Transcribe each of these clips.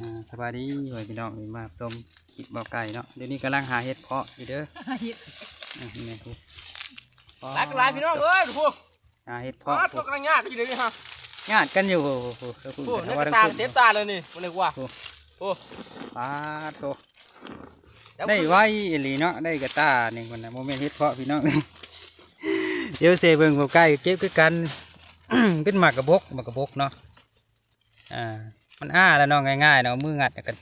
อ่าสบายดีเว้ยพี่น้องนี่มาชมคลิปบ่อไก่เนาะเดี๋ยวนี้กำลังหาเห็ดเพาะอยู่เด้ออะนี่แม่กูหลายกันหลายพี่น้องเอ้ยพวกหาเห็ดพอเพาะดพวกกำลังยากอยู่เลยนี่ฮะญาติกันอยู่โอ้โหโอ้โหพวกแต่นี่ว่าก็ทั้งตาคู่เต็มตาเลยนี่มันเลยกว่าโอ้โอ้ปาดโตได้ไว้อีหลีเนาะได้กระตาหนึ่งคนนะโมเมนต์เฮ็ดเพาะพี่น้องเดี๋ยวเซเบิ่งบ่ใกล้เก็บคือกันเป็นหมากกระบกหมากกระบกเนาะอ่า มันอ้าแล้วเนาะง่ายๆเนาะมืองัดก็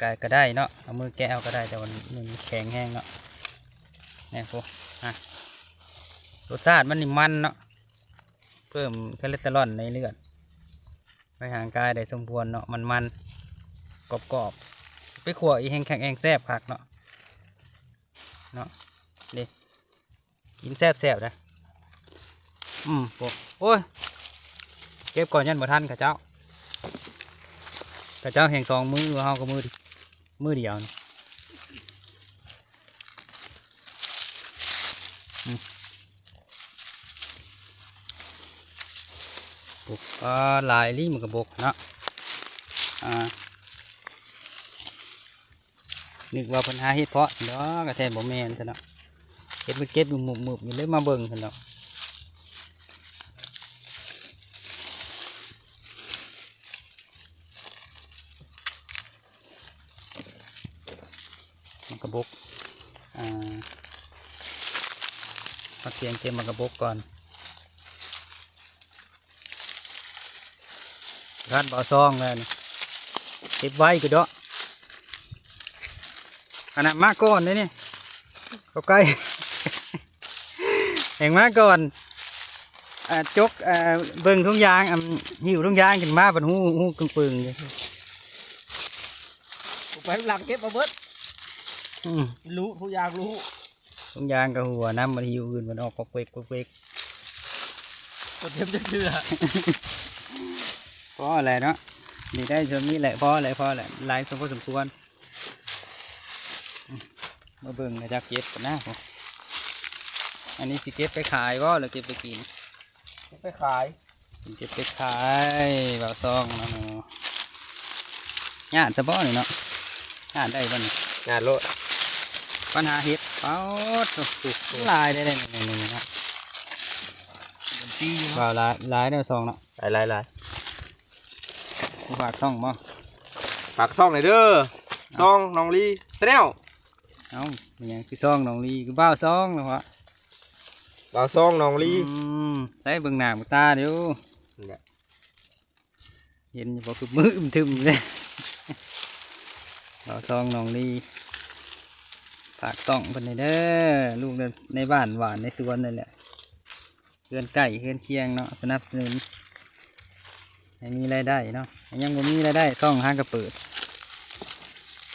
ก็ก็ได้เนาะเอามือแกะเอาก็ได้แต่วันมันแข็งแห้งเนาะเนี่ยพวกอะรสชาติมันนี่มันเนาะเพิ่มคอเลสเตอรอลในเลือดไปห่างกายได้สมควรณ์เนาะมันมันกรอบๆไปขั่วอีแห้งแข็งแห้งแซ่บคักเนาะเนาะด็กินแซ่บแซ่บนะอืมโอ้โอ้ยเก็บก่อนยันบ่ทันข้าเจ้า ข้าเจ้าแห่งสองมือเฮาก็มือดิมือเดียวบกอ่าลายลี่มันก็บกนะอ่านึกว่าเพิ่นหาเฮ็ดเพาะเนาะก็แท้บ่แม่นซะเนาะเฮ็ดมันเก็บอยู่หมุบๆอยู่เลยมาเบิ่งซั่นเนาะ มันกระ บกอ่าเอาเสียงเต็มมันกระบกก่อนร้านบ่อซองแล้วนี่เก็บไว้ก็ดาะขนาดมาก่อนเลยนี่เข้าใกล้แห่งมาก่อนจกเบิ่งทุ่งยางหิวทุ่งยางขึ้นมาบนหูหูกึ่งปึงเลยไปหลังเก็บมาเบิด รู้ทุกอย่างรู้ทุ่งยางกับหัวน้ำมันหิวอื่นมันออกปอกเปกปอกเปกกดเต็มจะเชื่อเพราะอะไรเนาะนี่ได้ชมนี้แหละเพราะอะไรเพราะอะไรหลายสมพอสมควรอืมมาเบิ่งนะจักเก็บกันนะผมอันนี้สิเก็บไปขายก็หรือเก็บไปกินไปขายผมเก็บไปขายแบบซองนะหนูญาติสะบ้อนี่เนาะญาติได้บ้านี่งานโลด ปัญหาเห็ดเป้าสุกสุกลายได้เลยนี่นี่นี่นะปีบ่าวลายลายได้ซองเนาะหลายหลายหลายผู้ฝากซ่องบ่ฝากซ่องหน่อยเด้อซ่องน้องลีแนลเอ้ามันยังคือซองน้องลีคือบ้าวซองเหรอวะเราซ่องน้องลีอืมใส่เบิ่งหน้าเบิ่งตาเดี๋ยวนี่แหละเห็นอยู่บ่คือมืออึมทึมเลยเราซองน้องลี ฝากต้องเพิ่นให้เด้อลูกในในบ้านหวานในสวนนั่นแหละเพื่อนไก่เพื่อนเคียงเนาะสนับสนุนให้มีรายได้เนาะยังบ่มีรายได้ต้องหากระเปิด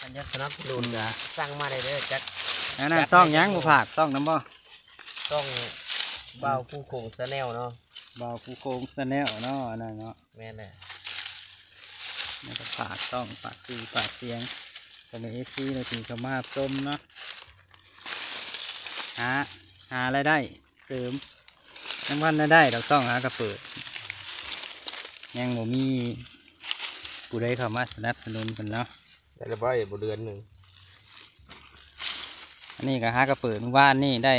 อันนี้สนับสนุนจ้ะสั่งมาได้เด้อจัดอันนั้นซ่องหยังบ่ฝากซ่องน้ำบ่ต้องเบาผู้โคงแนลเนาะบ่าวผู้โคงสแนลเนาะอันนั่นเนาะแม่นแหละนี่ก็ฝากต้องฝากซื้อฝากเสียงผมเป็นเอฟซีเราถึงเขามาส้มเนาะ หาหารายได้เสริมทั้งวันรายได้เราต้องหากระเปิด ยังบ่มีผู้ใดเข้ามาสนับสนุนกันเนาะได้ระบายบ่เดือนหนึ่งอันนี้ก็หากระเปิดเมื่อวานนี่ได้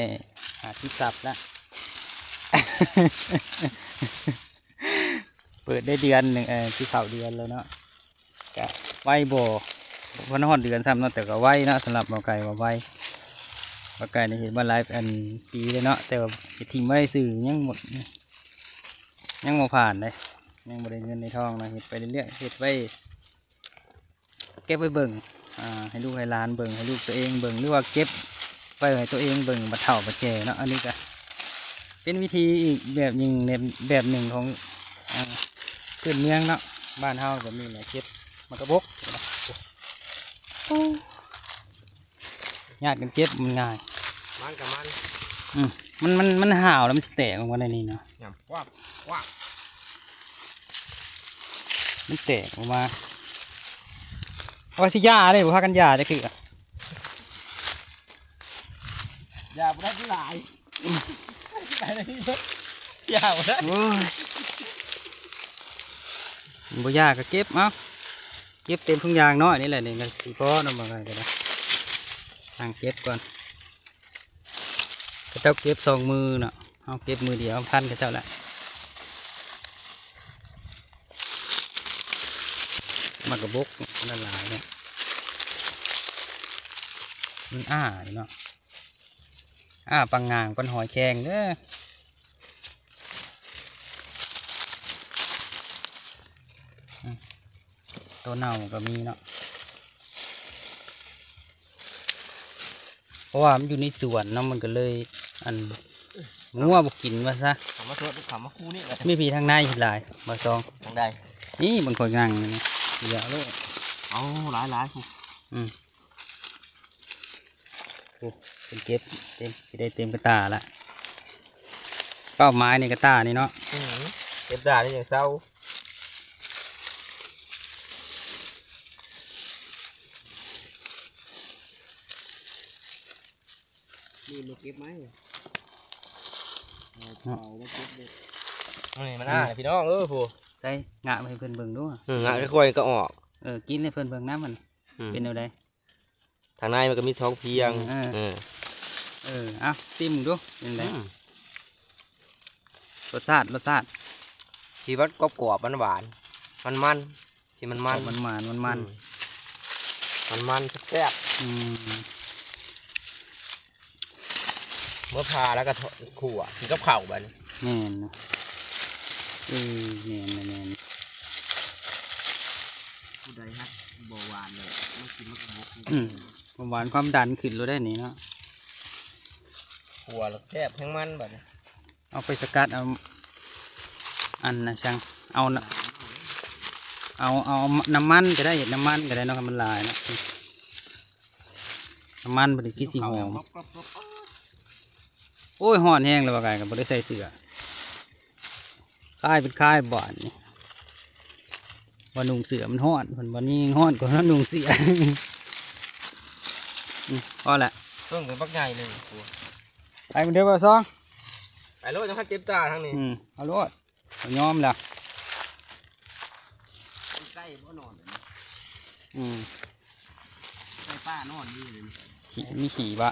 หาที่สับแล้วเปิดได้เดือนหนึ่งเออที่เข่าเดือนแล้วเนาะกะไว้บ่วันฮอดเดือนซ้ำเนาะแต่ก็ไว้เนาะสำหรับหมอไก่ว่าไว้ หมอไก่นี่เห็นว่าไลฟ์อันปีเลยเนาะแต่ว่าทิ้งไว้สื่อยังหมดยังบ่ผ่านเลยยังบ่ได้เงินในทองนะเห็ดไปเรื่อยๆเห็ดไว้เก็บไว้เบิ่งอ่าให้ลูกให้หลานเบิ่งให้ลูกตัวเองเบิ่งหรือว่าเก็บไว้ให้ตัวเองเบิ่งบัดเฒ่าบัดแก่เนาะอันนี้ก็เป็นวิธีอีกแบบหนึ่งในแบบหนึ่งของขึ้นเมืองเนาะบ้านเฮาแบบนี้แหละเก็บมันกระบก ญาติกันเก็บมันง่าย มันกับมันอืมมันมันมันห่าวแล้วมันสิแตกออกมาในนี้เนาะหยำว้าบว้าบมันแตกออกมาเอาไว้สิยาเลยบ่พากันยาจะคืออย่าบ่ได้ที่หลายไปเลยที่สุดอย่าบ่ได้โอ้ยบ่ยาก็เก็บเอาเก็บเต็มทุกอย่างน้อยนี่แหละนี่ก็สีพอน้ำมันกันก็ได้ ตั้งเก็บก่อนกระเจ้าเก็บสองมือเนาะเอาเก็บมือเดียวพันกระเจ้าละมากระบกละลายเนี่ยมันอ้า่เนาะอ้าปังงางก้อนหอยแครงเด้อตัวเน่าก็มีเนาะ เพราะว่ามันอยู่ในสวนเนาะมันก็เลยอันงัวบกินว่าซะขำมาตัวขำมาคู่นี่แหละไม่พีทางในหลายมาซองทางใดนี่บางคนนั่งนี่เยอะเลยเอาหลายหลายคู่อืมโอ้เป็นเก็บเต็มสิได้เต็มกระตาละเป้าหมายในกระตานี่เนาะอืมเก็บได้นี่อย่างเศร้า นี่มาเก็บไหมเอาเผามาเก็บเลยนี่มันอ่าพี่น้องเออผู้ใส่งะไปให้เพิ่นเบิ่งด้วยอืมงะค่อยๆก็ออก เออกินให้เพิ่นเบิ่งน้ำมันอืมเป็นเอาไดทางในมันก็มีสองเพียงเออเออเออเอาซิมดูเป็นไงอืมรสชาติรสชาติชีวิตกรอบกรอบมันหวานมันมันๆที่มันมันมันมันมันมันมันมันๆแซ่บอืมๆ เมื่อพาแล้วก็ขั่วกินกับข้าวบัดนแม่นเนาะเออแม่นนะแม่นผู้ใดฮักบ่หวานเลยมากินมะกระบอกนี่อืมความหวานความดันขึ้นเราได้นี่เนาะขั่วแล้วแซ่บทั้งมันบัดนเอาไปสกัดเอาอันนะช่างเอาน่ะเอาเอาน้ำมันก็ได้น้ำมันก็ได้เนาะให้มันลายเนาะน้ำมันบริกิสีหอม โอ้ยห่อนแห้งเลยว่าไงกับบริใส่เสื้อคายเป็นคายบ่อนนี่ว่านุ่งเสือมันห่อนผนวันนี้ห่อนกว่านุ่งเสืออืมพอละต้นเป็นปักใหญ่เลยขั่วไปมันเดียวว่าซองไปโลดจะให้เจ็บตาทั้งนี้อืมเอาโลดเอายอมแล้วใกล้บ่นอนเลยนะอืมใกล้ป้านอนนี่เลยนะขี่มีขี่บะ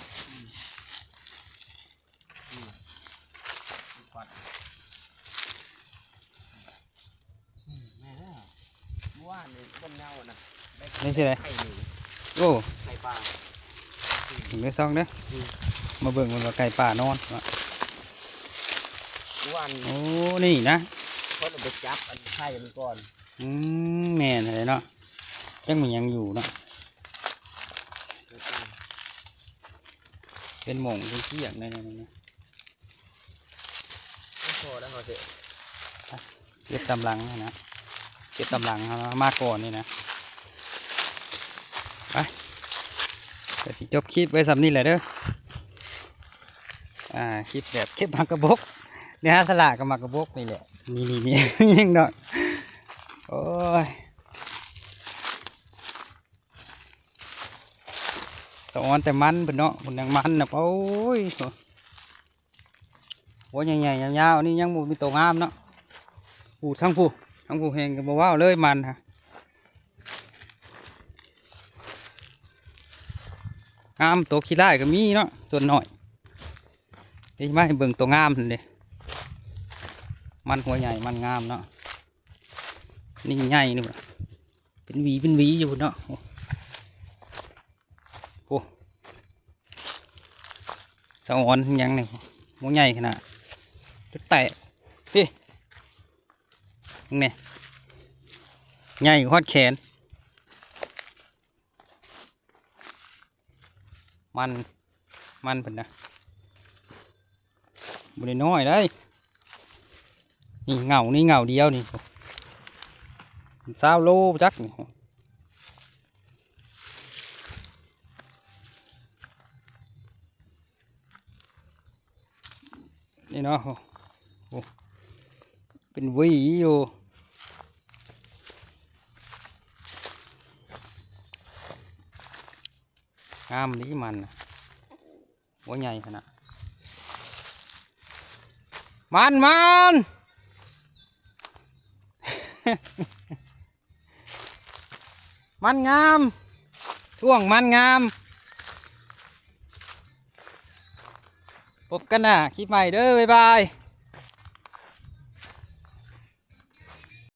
ปัดอืมแม่เด้อเมื่อวา นนี่ต้นเงาน่ะได้นี่สิเลยไข่หนึ่งโอ้ไข่ปลาถึงได้ซองเด้ออมาเบิ่งมันว่าไก่ป่านอนวะเมื่อวานโอ้นี่นะเพิ่นเอาไปจับอันไข่มันก่อนอืมแม่นอะไรเนาะยังมียังอยู่เนาะเป็นหม่งเป็นเที่ยงในในในไม่พอแล้วเขาเถอะเก็บตำลังนะนะเก็บตำลังเขานะมาก่อนนี่นะไปเดี๋ยวสิจบคลิปไว้สำนี่แหละเด้ออ่าคลิปแบบคลิปมักกระบกเนี่ยฮะสลากกับมักกระบกนี่แหละนี่นี่นี่ยังดอกโอ้ยสอนแต่มันเป็นเนาะมันยังมันนะโอ้ยโอ้ยใหญ่ๆยาวๆนี่ยังบ่มีตัวงามเนาะผู้ทั้งผู้ ทั้งผู้แหงกับว่าวเลยมันฮะงามตัวขี้ไล่ก็มีเนาะส่วนหน่อยเดี๋ยวมาให้เบิ่งตัวงามเลยมันหัวใหญ่มันงามเนาะนี่ใหญ่นี่บ่เป็นวีเป็นวีอยู่เนาะโอ้โหสะออนยังเนี่หัวใหญ่ขนาดจะแตกพี่ นี่ใหญ่ฮอดแขน มันมันเป็นนะบริน้อยได้นี่เงานี่เงาเดียวนี่สาวโลจักนี่นี่เนาะโอ้เป็นวีอยู่ งามนี้มันหัวใหญ่ขนาดมันมันมันงามท่วงมันงามพบกันนะคลิปใหม่เด้อบ๊ายบาย